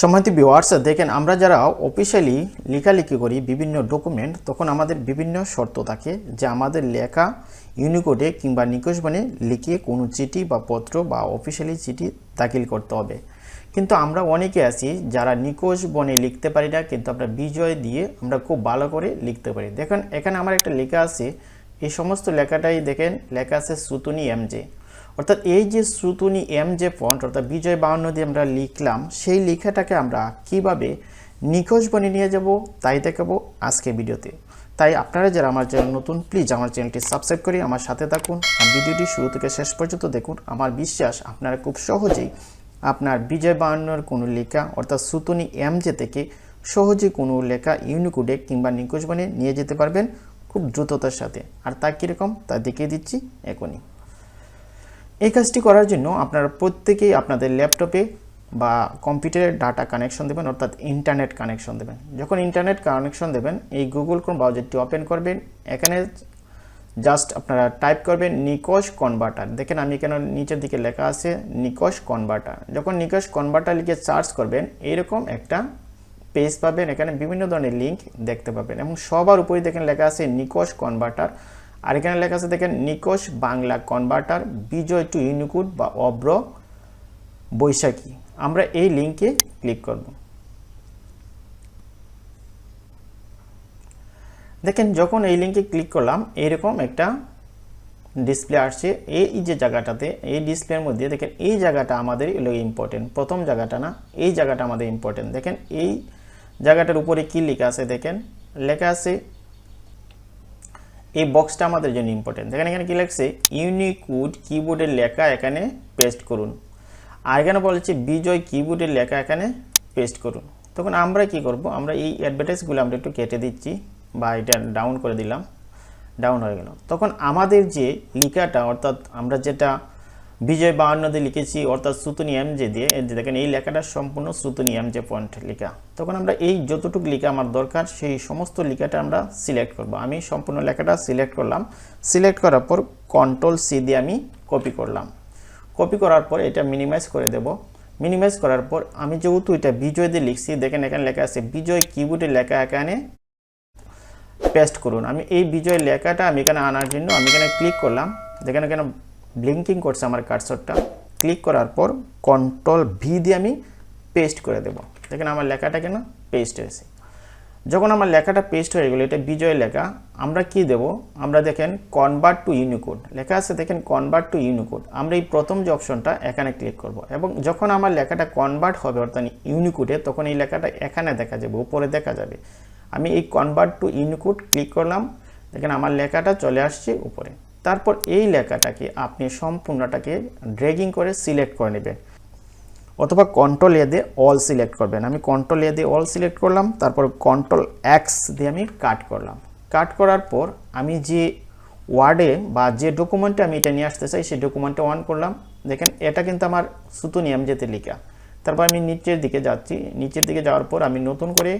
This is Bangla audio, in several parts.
সম্মানিত ভিউয়ার্স দেখেন, আমরা যারা অফিসিয়ালি লেখালেখি করি বিভিন্ন ডকুমেন্ট তখন আমাদের বিভিন্ন শর্ত থাকে যে আমাদের লেখা ইউনিকোডে কিংবা নিকোষ বনে লিখে কোনো চিঠি বা পত্র বা অফিসিয়ালি চিঠি দাখিল করতে হবে। কিন্তু আমরা অনেকে আছি যারা নিকোষ বনে লিখতে পারি না, কিন্তু আমরা বিজয় দিয়ে আমরা খুব ভালো করে লিখতে পারি। দেখেন, এখানে আমার একটা লেখা আছে, এই সমস্ত লেখাটাই দেখেন, লেখা আছে সুতুনি এমজে অর্থাৎ এই যে শ্রুতুনি এম যে ফন্ট অর্থাৎ বিজয় বাউন্ন দিয়ে আমরা লিখলাম, সেই লেখাটাকে আমরা কীভাবে নিখোঁজ বনে নিয়ে যাব, তাই দেখাবো আজকে ভিডিওতে। তাই আপনারা যারা আমার চ্যানেল নতুন প্লিজ আমার চ্যানেলটি সাবস্ক্রাইব করে আমার সাথে থাকুন। ভিডিওটি শুরু থেকে শেষ পর্যন্ত দেখুন। আমার বিশ্বাস, আপনারা খুব সহজেই আপনার বিজয় বাউন্নর কোনো লেখা, অর্থাৎ সুতুনি এম যে থেকে সহজে কোনো লেখা ইউনিকোডে কিংবা নিখোঁজ বনে নিয়ে যেতে পারবেন খুব দ্রুততার সাথে। আর তা কীরকম, তা দেখিয়ে দিচ্ছি এখনই। এই কাজটি করার জন্য আপনারা প্রত্যেকেই আপনাদের ল্যাপটপে বা কম্পিউটারের ডাটা কানেকশন দেবেন, অর্থাৎ ইন্টারনেট কানেকশন দেবেন। যখন ইন্টারনেট কানেকশন দেবেন, এই গুগল ক্রোম ব্রাউজারটি ওপেন করবেন। এখানে জাস্ট আপনারা টাইপ করবেন নিকোশ কনভার্টার। দেখেন আমি এখানে নিচের দিকে লেখা আছে নিকোশ কনভার্টার। যখন নিকোশ কনভার্টার লিখে সার্চ করবেন, এইরকম একটা পেজ পাবেন। এখানে বিভিন্ন ধরনের লিঙ্ক দেখতে পাবেন। এবং সবার উপরে দেখেন লেখা আছে নিকোশ কনভার্টার। আর এখানে লেখা আছে, দেখেন Nikosh Bangla converter Bijoy to Unicode বা অব্র বৈশাখী। আমরা এই লিঙ্কে ক্লিক করব। দেখেন, যখন এই লিঙ্কে ক্লিক করলাম এইরকম একটা ডিসপ্লে আসছে। এই যে জায়গাটাতে, এই ডিসপ্লের মধ্যে, দেখেন, এই জায়গাটা আমাদের এলো ইম্পর্টেন্ট প্রথম জায়গাটা না, এই জায়গাটা আমাদের ইম্পর্টেন্ট দেখেন, এই জায়গাটার উপরে কি লেখা আছে, দেখেন, লেখা আছে এই বক্সটা আমাদের জন্য ইম্পর্টেন্ট দেখেন এখানে কী লাগছে ইউনিকুড কিবোর্ডের লেখা এখানে পেস্ট করুন। আর এখানে বলেছে বিজয় কিবোর্ডের লেখা এখানে পেস্ট করুন। তখন আমরা কি করব? আমরা এই অ্যাডভার্টাইজগুলো আমরা একটু কেটে দিচ্ছি বা এটা ডাউন করে দিলাম। ডাউন হয়ে গেল। তখন আমাদের যে লিখাটা, অর্থাৎ আমরা যেটা বিজয় বাহান্নতে লিখেছি, অর্থাৎ সুতুনি যে দিয়ে, এই দেখেন, এই লেখাটা সম্পূর্ণ সুতুনি যে ফন্ট লেখা। তখন আমরা এই যতটুকু লেখা আমার দরকার, সেই সমস্ত লেখাটা আমরা সিলেক্ট করব। আমি সম্পূর্ণ লেখাটা সিলেক্ট করলাম। সিলেক্ট করার পর কন্ট্রোল সি দিয়ে আমি কপি করলাম। কপি করার পর এটা মিনিমাইজ করে দেব। মিনিমাইজ করার পর আমি যেহেতু এটা বিজয় দিয়ে লিখছি, দেখেন এখানে লেখা আছে, বিজয় কিবোর্ডে লেখা এখানে পেস্ট করুন। আমি এই বিজয় লেখাটা আমি এখানে আনার জন্য আমি এখানে ক্লিক করলাম। দেখেন এখানে ব্লিঙ্কিং করছে আমার কার্সরটা ক্লিক করার পর কন্ট্রোল ভি দিয়ে আমি পেস্ট করে দেব। দেখেন আমার লেখাটা কেন পেস্ট হয়েছে। যখন আমার লেখাটা পেস্ট হয়ে গেলো, এটা বিজয় লেখা, আমরা কি দেব? আমরা দেখেন কনভার্ট টু ইউনিকোড লেখা আছে দেখেন কনভার্ট টু ইউনিকোড আমরা এই প্রথম যে অপশনটা এখানে ক্লিক করব। এবং যখন আমার লেখাটা কনভার্ট হবে, অর্থাৎ ইউনিকোডে তখন এই লেখাটা এখানে দেখা যাবে, উপরে দেখা যাবে। আমি এই কনভার্ট টু ইউনিকোড ক্লিক করলাম। দেখেন আমার লেখাটা চলে আসছে উপরে। তারপর এই লেখাটাকে আপনি সম্পূর্ণটাকে ড্রেগিং করে সিলেক্ট করে নেবেন। অথবা কন্ট্রোল এ দিয়ে অল সিলেক্ট করবেন। আমি কন্ট্রোল এ দিয়ে অল সিলেক্ট করলাম, তারপর কন্ট্রোল এক্স দিয়ে আমি কাট করলাম। কাট করার পর আমি যে ওয়ার্ডে বা যে ডকুমেন্টে আমি এটা নিয়ে আসতে চাই, সেই ডকুমেন্টটা অন করলাম। দেখেন, এটা কিন্তু আমার সুতুনিয়াম যেতে লেখা। তারপর আমি নিচের দিকে যাচ্ছি। নিচের দিকে যাওয়ার পর আমি নতুন করে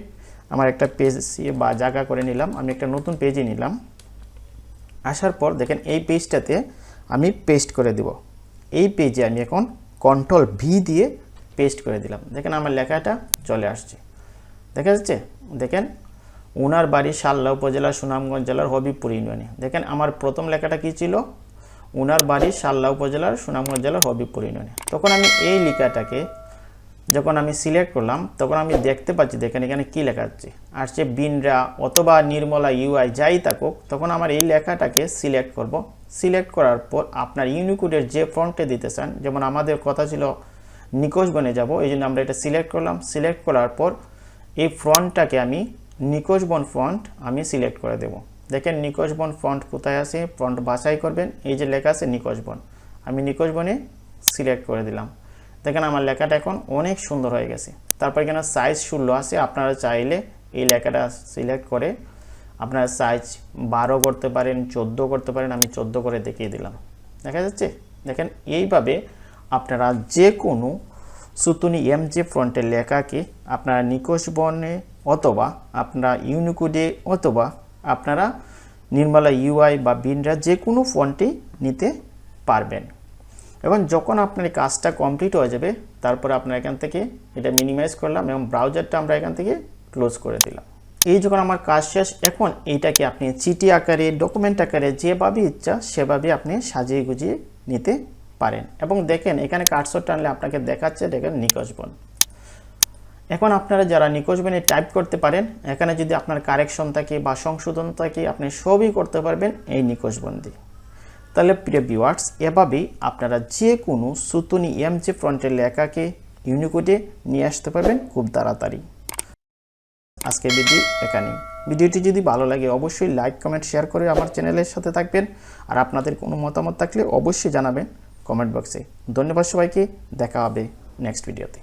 আমার একটা পেজ বা জায়গা করে নিলাম। আমি একটা নতুন পেজে নিলাম। আসার পর দেখেন এই পেজটাতে আমি পেস্ট করে দেব। এই পেজে আমি এখন কন্ট্রোল ভি দিয়ে পেস্ট করে দিলাম। দেখেন আমার লেখাটা চলে আসছে। দেখা যাচ্ছে? দেখেন ওনার বাড়ি শাল্লা উপজেলা সুনামগঞ্জ জেলার হবিবপুর ইউনিয়নে। দেখেন আমার প্রথম লেখাটা কি ছিল? ওনার বাড়ি শাল্লা উপজেলার সুনামগঞ্জ জেলার হবিবপুর ইউনিয়নে। তখন আমি এই লেখাটাকে যখন আমি সিলেক্ট করলাম, তখন আমি দেখতে পাচ্ছি দেখেন এখানে কী লেখা আছে? সে বিনরা অথবা নির্মলা ইউআই যাই থাকুক, তখন আমার এই লেখাটাকে সিলেক্ট করব। সিলেক্ট করার পর আপনার ইউনিকোডের যে ফ্রন্টে দিতে চান যেমন আমাদের কথা ছিল নিকোষ বনে যাব, এই জন্য আমরা এটা সিলেক্ট করলাম। সিলেক্ট করার পর এই ফ্রন্টটাকে আমি নিকোষ বন ফ্রন্ট আমি সিলেক্ট করে দেব। দেখেন নিকোষ ফ্রন্ট কোথায় আছে? ফ্রন্ট বাছাই করবেন, এই যে লেখা আছে নিকোষ বন আমি নিকোষ বনে সিলেক্ট করে দিলাম। দেখেন আমার লেখাটা এখন অনেক সুন্দর হয়ে গেছে। তারপর এখানে সাইজ ষোলো আছে, আপনারা চাইলে এই লেখাটা সিলেক্ট করে আপনারা সাইজ বারো করতে পারেন, চোদ্দ করতে পারেন, আমি চোদ্দ করে দেখিয়ে দিলাম। দেখা যাচ্ছে? দেখেন এইভাবে আপনারা যে কোনো সুতুনি এম যে ফ্রন্টের লেখাকে আপনারা নিকোষ বর্ণে অথবা আপনারা ইউনিকোডে অথবা আপনারা নির্মলা ইউআই বা বিনরা যে কোনো ফন্টে নিতে পারবেন। এবং যখন আপনার কাজটা কমপ্লিট হয়ে যাবে, তারপরে আপনার এখান থেকে এটা মিনিমাইজ করলাম এবং ব্রাউজারটা আমরা এখান থেকে ক্লোজ করে দিলাম। এই যখন আমার কাজ শেষ, এখন এইটাকে আপনি চিঠি আকারে ডকুমেন্ট আকারে যেভাবে ইচ্ছা সেভাবে আপনি সাজিয়ে গুজিয়ে নিতে পারেন। এবং দেখেন, এখানে কাটশট টানলে আপনাকে দেখাচ্ছে, দেখেন নিকশ বন। এখন আপনারা যারা নিকোজ বনে টাইপ করতে পারেন, এখানে যদি আপনার কারেকশন থাকে বা সংশোধন থাকে, আপনি সবই করতে পারবেন এই নিকোজ বন্দি তাহলে প্রিয় ভিউয়ার্স এভাবেই আপনারা যে কোনো সুতুনি এমজি ফ্রন্টের লেখাকে ইউনিকোডে নিয়ে আসতে পারবেন খুব তাড়াতাড়ি। আজকে ভিডিও এখানেই। ভিডিওটি যদি ভালো লাগে, অবশ্যই লাইক কমেন্ট শেয়ার করে আমার চ্যানেলের সাথে থাকবেন। আর আপনাদের কোনো মতামত থাকলে অবশ্যই জানাবেন কমেন্ট বক্সে। ধন্যবাদ সবাইকে, দেখা হবে নেক্সট ভিডিওতে